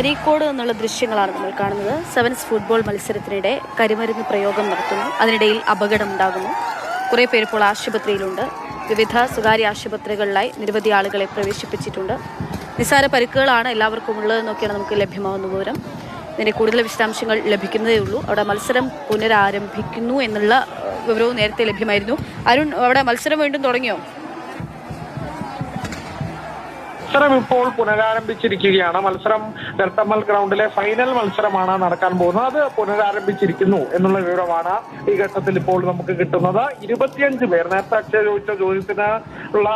അരീക്കോട് എന്നുള്ള ദൃശ്യങ്ങളാണ് നമ്മൾ കാണുന്നത്. സെവൻസ് ഫുട്ബോൾ മത്സരത്തിനിടെ കരിമരുന്ന് പ്രയോഗം നടത്തുന്നു. അതിനിടയിൽ അപകടം ഉണ്ടാകുന്നു കുറേ പേർ ഇപ്പോൾ ആശുപത്രിയിലുണ്ട്. വിവിധ സ്വകാര്യ ആശുപത്രികളിലായി നിരവധി ആളുകളെ പ്രവേശിപ്പിച്ചിട്ടുണ്ട്. നിസ്സാര പരിക്കുകളാണ് എല്ലാവർക്കും ഉള്ളതെന്നൊക്കെയാണ് നമുക്ക് ലഭ്യമാവുന്ന വിവരം. ഇതിന്റെ കൂടുതൽ വിശദാംശങ്ങൾ ലഭിക്കുന്നതേ ഉള്ളൂ. അവിടെ മത്സരം പുനരാരംഭിക്കുന്നു എന്നുള്ള വിവരവും നേരത്തെ ലഭ്യമായിരുന്നു. അരുൺ അവിടെ മത്സരം വീണ്ടും തുടങ്ങിയോ? മത്സരം ഇപ്പോൾ പുനരാരംഭിച്ചിരിക്കുകയാണ്. മത്സരം ഗർത്തമ്മൽ ഗ്രൗണ്ടിലെ ഫൈനൽ മത്സരമാണ് നടക്കാൻ പോകുന്നത്. അത് പുനരാരംഭിച്ചിരിക്കുന്നു എന്നുള്ള വിവരമാണ് ഈ ഘട്ടത്തിൽ ഇപ്പോൾ നമുക്ക് കിട്ടുന്നത്. ഇരുപത്തിയഞ്ച് പേർ നേരത്തെ അക്ഷയ ചോദിച്ച ചോദ്യത്തിന് ഉള്ള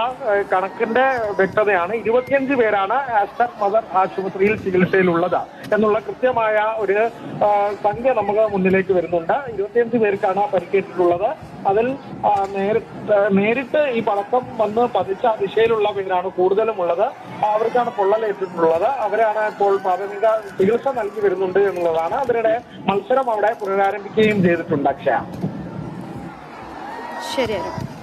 കണക്കിന്റെ വ്യക്തതയാണ്. ഇരുപത്തിയഞ്ച് പേരാണ് ആസ്റ്റർ മദർ ആശുപത്രിയിൽ ചികിത്സയിലുള്ളത് എന്നുള്ള കൃത്യമായ ഒരു സംഖ്യ നമുക്ക് മുന്നിലേക്ക് വരുന്നുണ്ട്. ഇരുപത്തിയഞ്ച് പേർക്കാണ് പരിക്കേറ്റിട്ടുള്ളത്. അതിൽ നേരിട്ട് ഈ പടക്കം വന്ന് പതിച്ച ദിശയിലുള്ള പേരാണ് കൂടുതലും ഉള്ളത് അവർക്കാണ് പൊള്ളലേറ്റിട്ടുള്ളത്. അവരാണ് ഇപ്പോൾ പ്രാഥമിക ചികിത്സ നൽകി വരുന്നുണ്ട് എന്നുള്ളതാണ്. അതിനിടെ മത്സരം അവിടെ പുനരാരംഭിക്കുകയും ചെയ്തിട്ടുണ്ട് അക്ഷയ. ശരി അരുൺ.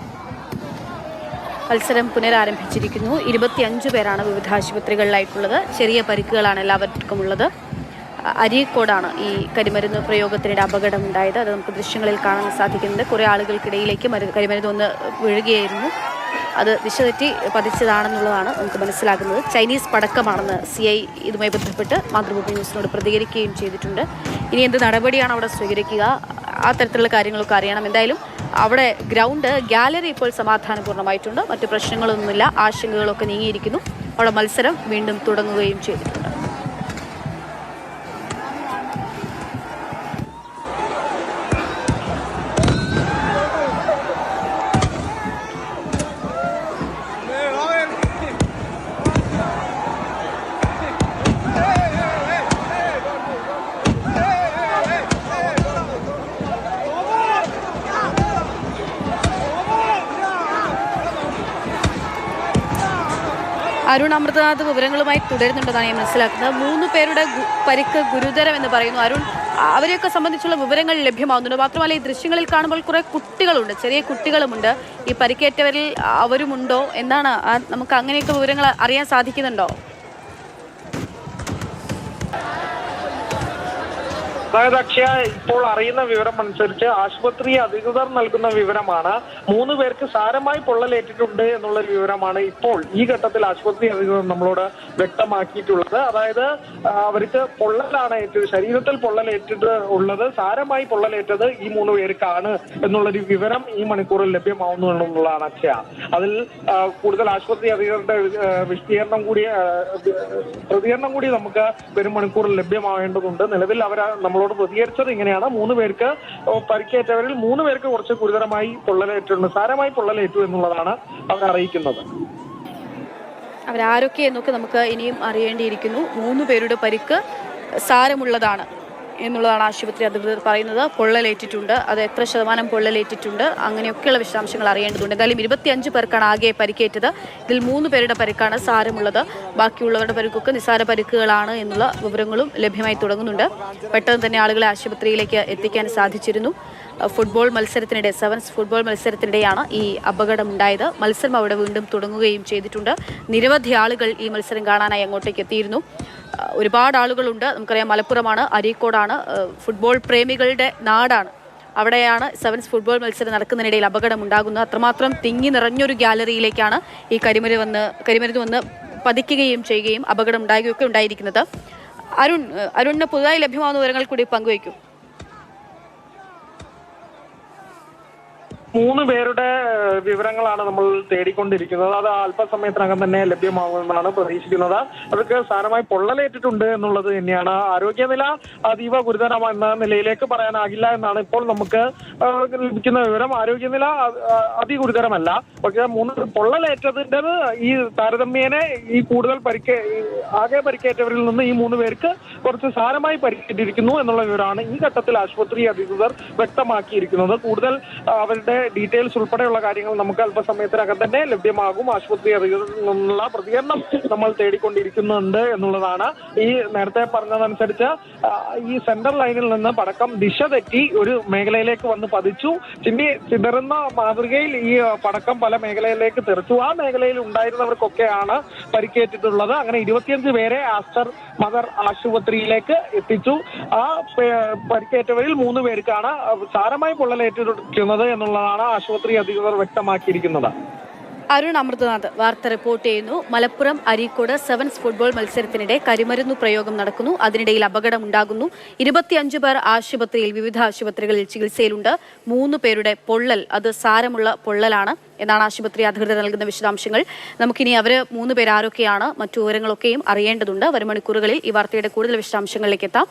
മത്സരം പുനരാരംഭിച്ചിരിക്കുന്നു. ഇരുപത്തിയഞ്ച് പേരാണ് വിവിധ ആശുപത്രികളിലായിട്ടുള്ളത്. ചെറിയ പരിക്കുകളാണ് എല്ലാവർക്കും ഉള്ളത്. അരീക്കോടാണ് ഈ കരിമരുന്ന് പ്രയോഗത്തിനിടെ അപകടമുണ്ടായത്. അത് നമുക്ക് ദൃശ്യങ്ങളിൽ കാണാൻ സാധിക്കുന്നുണ്ട്. കുറേ ആളുകൾക്കിടയിലേക്ക് മരു കരിമരുന്ന് ഒന്ന് വീഴുകയായിരുന്നു. അത് ദിശ തെറ്റി പതിച്ചതാണെന്നുള്ളതാണ് നമുക്ക് മനസ്സിലാക്കുന്നത് ചൈനീസ് പടക്കമാണെന്ന് സി ഐ ഇതുമായി ബന്ധപ്പെട്ട് മാതൃഭൂമി ന്യൂസിനോട് പ്രതികരിക്കുകയും ചെയ്തിട്ടുണ്ട്. ഇനി എന്ത് നടപടിയാണ് അവിടെ സ്വീകരിക്കുക? ആ തരത്തിലുള്ള കാര്യങ്ങളൊക്കെ അറിയണം. എന്തായാലും അവിടെ ഗ്രൗണ്ട് ഗാലറി ഇപ്പോൾ സമാധാനപൂർണമായിട്ടുണ്ട് മറ്റു പ്രശ്നങ്ങളൊന്നുമില്ല. ആശങ്കകളൊക്കെ നീങ്ങിയിരിക്കുന്നു. അവിടെ മത്സരം വീണ്ടും തുടങ്ങുകയും ചെയ്തിട്ടുണ്ട് അരുൺ അമൃതനാഥ് വിവരങ്ങളുമായി തുടരുന്നുണ്ടെന്നാണ് ഞാൻ മനസ്സിലാക്കുന്നത്. മൂന്ന് പേരുടെ പരിക്ക് ഗുരുതരം എന്ന് പറയുന്നു. അരുൺ അവരെയൊക്കെ സംബന്ധിച്ചുള്ള വിവരങ്ങൾ ലഭ്യമാവുന്നുണ്ട്. മാത്രമല്ല ഈ ദൃശ്യങ്ങളിൽ കാണുമ്പോൾ കുറേ കുട്ടികളുണ്ട്. ചെറിയ കുട്ടികളുമുണ്ട്. ഈ പരിക്കേറ്റവരിൽ അവരുമുണ്ടോ എന്നാണ് നമുക്ക് അങ്ങനെയൊക്കെ വിവരങ്ങൾ അറിയാൻ സാധിക്കുന്നുണ്ടോ? അതായത് അക്ഷയ ഇപ്പോൾ അറിയുന്ന വിവരം അനുസരിച്ച് ആശുപത്രി അധികൃതർ നൽകുന്ന വിവരമാണ്. മൂന്ന് പേർക്ക് സാരമായി പൊള്ളലേറ്റിട്ടുണ്ട് എന്നുള്ള വിവരമാണ് ഇപ്പോൾ ഈ ഘട്ടത്തിൽ ആശുപത്രി അധികൃതർ നമ്മളോട് വ്യക്തമാക്കിയിട്ടുള്ളത്. അതായത് അവർക്ക് പൊള്ളലാണ് ഏറ്റത് ശരീരത്തിൽ പൊള്ളലേറ്റിട്ട് ഉള്ളത് സാരമായി പൊള്ളലേറ്റത് ഈ മൂന്ന് പേർക്കാണ് എന്നുള്ളൊരു വിവരം ഈ മണിക്കൂറിൽ ലഭ്യമാവുന്നു എന്നുള്ളതാണ് അക്ഷയ. അതിൽ കൂടുതൽ ആശുപത്രി അധികൃതരുടെ വിശദീകരണം കൂടി പ്രതികരണം കൂടി നമുക്ക് വരും മണിക്കൂറിൽ ലഭ്യമാവേണ്ടതുണ്ട്. നിലവിൽ അവർ നമ്മളോട് പ്രതികരിച്ചത് ഇങ്ങനെയാണ്. മൂന്ന് പേർക്ക് പരിക്കേറ്റവരിൽ മൂന്ന് പേർക്ക് കുറച്ച് ഗുരുതരമായി പൊള്ളലേറ്റിട്ടുണ്ട്. സാരമായി പൊള്ളലേറ്റു എന്നുള്ളതാണ് അവർ അറിയിക്കുന്നത്. അവരാരൊക്കെ എന്നൊക്കെ നമുക്ക് ഇനിയും അറിയേണ്ടിയിരിക്കുന്നു. മൂന്ന് പേരുടെ പരിക്ക് സാരമുള്ളതാണ്. എന്നുള്ളതാണ് ആശുപത്രി അധികൃതർ പറയുന്നത്. പൊള്ളലേറ്റിട്ടുണ്ട്. അത് എത്ര ശതമാനം പൊള്ളലേറ്റിട്ടുണ്ട്. അങ്ങനെയൊക്കെയുള്ള വിശദാംശങ്ങൾ അറിയേണ്ടതുണ്ട്. എന്തായാലും ഇരുപത്തിയഞ്ച് പേർക്കാണ് ആകെ പരിക്കേറ്റത്. ഇതിൽ മൂന്ന് പേരുടെ പരിക്കാണ് സാരമുള്ളത്. ബാക്കിയുള്ളവരുടെ പരിക്കൊക്കെ നിസ്സാര പരിക്കുകളാണ് എന്നുള്ള വിവരങ്ങളും ലഭ്യമായി തുടങ്ങുന്നുണ്ട്. പെട്ടെന്ന് തന്നെ ആളുകളെ ആശുപത്രിയിലേക്ക് എത്തിക്കാൻ സാധിച്ചിരുന്നു. ഫുട്ബോൾ മത്സരത്തിനിടെ സെവൻസ് ഫുട്ബോൾ മത്സരത്തിനിടെയാണ് ഈ അപകടം ഉണ്ടായത് മത്സരം അവിടെ വീണ്ടും തുടങ്ങുകയും ചെയ്തിട്ടുണ്ട്. നിരവധി ആളുകൾ ഈ മത്സരം കാണാനായി അങ്ങോട്ടേക്ക് എത്തിയിരുന്നു. ഒരുപാട് ആളുകളുണ്ട്. നമുക്കറിയാം മലപ്പുറമാണ് അരീക്കോടാണ് ഫുട്ബോൾ പ്രേമികളുടെ നാടാണ്. അവിടെയാണ് സെവൻസ് ഫുട്ബോൾ മത്സരം നടക്കുന്നതിനിടയിൽ അപകടം ഉണ്ടാകുന്നത് അത്രമാത്രം തിങ്ങി നിറഞ്ഞൊരു ഗ്യാലറിയിലേക്കാണ് ഈ കരിമരു വന്ന് കരിമരുന്ന് വന്ന് പതിക്കുകയും ചെയ്യുകയും അപകടം ഉണ്ടാകുകയൊക്കെ ഉണ്ടായിരിക്കുന്നത്. അരുൺ അരുണിന് പുതുതായി ലഭ്യമാകുന്ന വിവരങ്ങൾ കൂടി പങ്കുവയ്ക്കും. മൂന്ന് പേരുടെ വിവരങ്ങളാണ് നമ്മൾ തേടിക്കൊണ്ടിരിക്കുന്നത്. അത് അല്പസമയത്തിനകം തന്നെ ലഭ്യമാകുമെന്നാണ് പ്രതീക്ഷിക്കുന്നത്. അവർക്ക് സാരമായി പൊള്ളലേറ്റിട്ടുണ്ട് എന്നുള്ളത് തന്നെയാണ് ആരോഗ്യനില അതീവ ഗുരുതരമെന്ന നിലയിലേക്ക് പറയാനാകില്ല എന്നാണ് ഇപ്പോൾ നമുക്ക് ലഭിക്കുന്ന വിവരം. ആരോഗ്യനില അതി ഗുരുതരമല്ല അതിഗുരുതരമല്ല. പക്ഷേ മൂന്ന് പൊള്ളലേറ്റതിന്റെത് ഈ താരതമ്യേനെ ഈ കൂടുതൽ പരിക്കേ ആകെ പരിക്കേറ്റവരിൽ നിന്ന് ഈ മൂന്ന് പേർക്ക് കുറച്ച് സാരമായി പരിക്കേറ്റിരിക്കുന്നു എന്നുള്ള വിവരമാണ് ഈ ഘട്ടത്തിൽ ആശുപത്രി അധികൃതർ വ്യക്തമാക്കിയിരിക്കുന്നത്. കൂടുതൽ അവരുടെ ഡീറ്റെയിൽസ് ഉൾപ്പെടെയുള്ള കാര്യങ്ങൾ നമുക്ക് അല്പസമയത്തിനകം തന്നെ ലഭ്യമാകും. ആശുപത്രി അധികൃതരിൽ നിന്നുള്ള പ്രതികരണം നമ്മൾ തേടിക്കൊണ്ടിരിക്കുന്നുണ്ട് എന്നുള്ളതാണ്. ഈ നേരത്തെ പറഞ്ഞതനുസരിച്ച് ഈ സെൻട്രൽ ലൈനിൽ നിന്ന് പടക്കം ദിശ തെറ്റി ഒരു മേഖലയിലേക്ക് വന്ന് പതിച്ചു. ചിന്തി ചിതറുന്ന മാതൃകയിൽ ഈ പടക്കം പല മേഖലയിലേക്ക് തെറിച്ചു. ആ മേഖലയിൽ ഉണ്ടായിരുന്നവർക്കൊക്കെയാണ് പരിക്കേറ്റിട്ടുള്ളത്. അങ്ങനെ ഇരുപത്തിയഞ്ച് പേരെ ആസ്റ്റർ മദർ ആശുപത്രിയിലേക്ക് എത്തിച്ചു. ആ പരിക്കേറ്റവരിൽ മൂന്ന് പേർക്കാണ് സാരമായി പൊള്ളലേറ്റിരിക്കുന്നത് എന്നുള്ളതാണ് ആശുപത്രി അധികൃതർ വ്യക്തമാക്കിയിരിക്കുന്നത്. അരുൺ അമൃതനാഥ് വാർത്ത റിപ്പോർട്ട് ചെയ്യുന്നു. മലപ്പുറം അരീക്കോട് സെവൻസ് ഫുട്ബോൾ മത്സരത്തിനിടെ കരിമരുന്ന് പ്രയോഗം നടക്കുന്നു. അതിനിടയിൽ അപകടമുണ്ടാകുന്നു. ഇരുപത്തിയഞ്ച് പേർ ആശുപത്രിയിൽ വിവിധ ആശുപത്രികളിൽ ചികിത്സയിലുണ്ട്. മൂന്ന് പേരുടെ പൊള്ളൽ അത് സാരമുള്ള പൊള്ളലാണ് എന്നാണ് ആശുപത്രി അധികൃതർ നൽകുന്ന വിശദാംശങ്ങൾ. നമുക്കിനി അവർ മൂന്ന് പേരാരൊക്കെയാണ് മറ്റു വിവരങ്ങളൊക്കെയും അറിയേണ്ടതുണ്ട്. വരും മണിക്കൂറുകളിൽ ഈ വാർത്തയുടെ കൂടുതൽ വിശദാംശങ്ങളിലേക്ക് എത്താം.